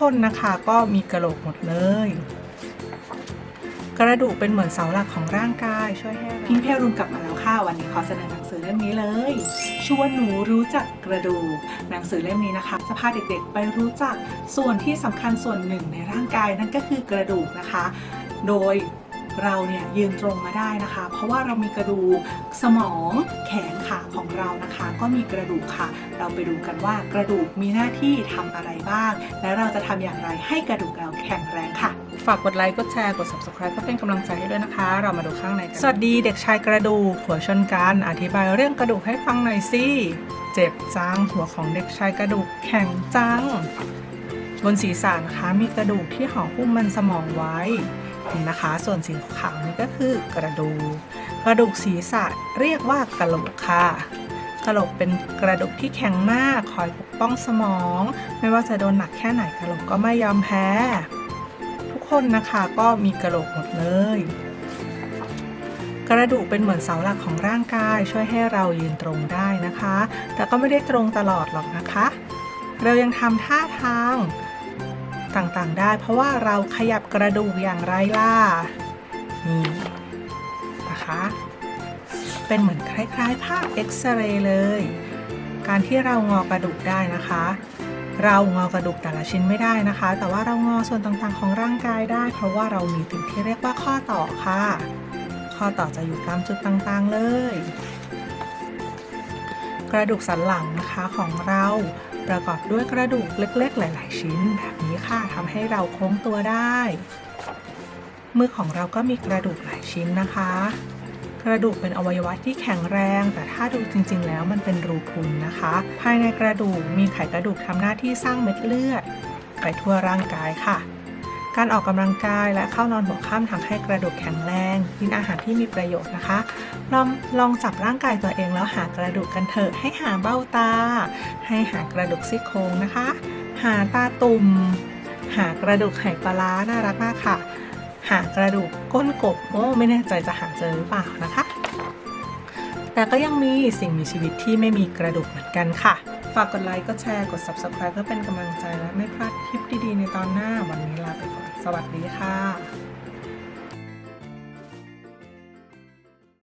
คนนะคะก็มีกระโหลกหมดเลย กระดูกเป็นเหมือนเสาหลักของร่างกายช่วยให้พิงเพลรุนกลับมาแล้วค่ะวันนี้ขอเสนอหนังสือเล่มนี้เลยชวนหนูรู้จักกระดูกหนังสือเล่มนี้นะคะจะพาเด็กๆ ไปรู้จักส่วนที่สำคัญส่วนหนึ่งในร่างกายนั่นก็คือกระดูกนะคะ โดย เราเนี่ยยืนตรงมาได้นะคะ เพราะว่าเรามีกระดูกสมองแขนขาของเรานะคะ ก็มีกระดูกค่ะ เราไปดูกันว่ากระดูกมีหน้าที่ทำอะไรบ้าง และเราจะทำอย่างไรให้กระดูกเราแข็งแรงค่ะ ฝากกดไลค์กดแชร์กด subscribe เพื่อเป็นกำลังใจให้ด้วยนะคะ เรามาดูข้างในกันสวัสดีเด็กชายกระดูกหัวชนกันอธิบายเรื่องกระดูกให้ฟังหน่อยสิเจ็บจังหัวของเด็กชายกระดูกแข็งจังบนศีรษะนะคะมีกระดูกที่ห่อหุ้มมันสมองไว้ นะคะ ส่วนสีขาวนี่ก็คือกระดูก กระดูกศีรษะเรียกว่ากะโหลกค่ะกระโหลกเป็นกระดูกที่แข็งมากคอยปกป้องสมอง ไม่ว่าจะโดนหนักแค่ไหนกระโหลกก็ไม่ยอมแพ้ ทุกคนนะคะก็มีกระโหลกหมดเลย กระดูกเป็นเหมือนเสาหลักของร่างกายช่วยให้เรายืนตรงได้นะคะ แต่ก็ไม่ได้ตรงตลอดหรอกนะคะ เรายังทำท่าทาง ต่างๆ ได้ เพราะว่าเราขยับกระดูกอย่างไรล่ะนี่นะคะ เป็นเหมือนคล้ายๆ ภาพเอ็กซเรย์เลย การที่เรางอกระดูกได้นะคะ เรางอกระดูกแต่ละชิ้นไม่ได้นะคะ แต่ว่าเรางอส่วนต่างๆ ของร่างกายได้ เพราะว่าเรามีถึงที่เรียกว่าข้อต่อค่ะ ข้อต่อจะอยู่ตามจุดต่างๆเลย กระดูกสันหลังนะคะของเรา ประกอบด้วยกระดูกเล็กๆ หลาย ๆ ชิ้น แบบนี้ค่ะทำให้เราโค้งตัวได้ มือของเราก็มีกระดูกหลายชิ้นนะคะ กระดูกเป็นอวัยวะที่แข็งแรง แต่ถ้าดูจริง ๆ แล้วมันเป็นรูพุนนะคะ ภายในกระดูกมีไขกระดูกทำหน้าที่สร้างเม็ดเลือดไปทั่วร่างกายค่ะ การออกกำลังกายและเข้านอนหัวค่ำทำให้กระดูกแข็งแรง กินอาหารที่มีประโยชน์นะคะ ลองลองจับร่างกายตัวเองแล้วหากระดูกกันเถอะให้หาเบ้าตา ให้หากระดูกซี่โครงนะคะ หาตาตุ่ม หากระดูกไหปลาร้าน่ารักมากค่ะ หากระดูกก้นกบโอ้ไม่แน่ใจจะหาเจอหรือเปล่านะคะ แต่ก็ยังมีสิ่งมีชีวิตที่ไม่มีกระดูกเหมือนกันค่ะ ฝากกดไลค์ กดแชร์ กด subscribe เพื่อเป็นกำลังใจและไม่พลาดคลิปดีๆ ในตอนหน้า วันนี้ลาไปก่อน สวัสดีค่ะ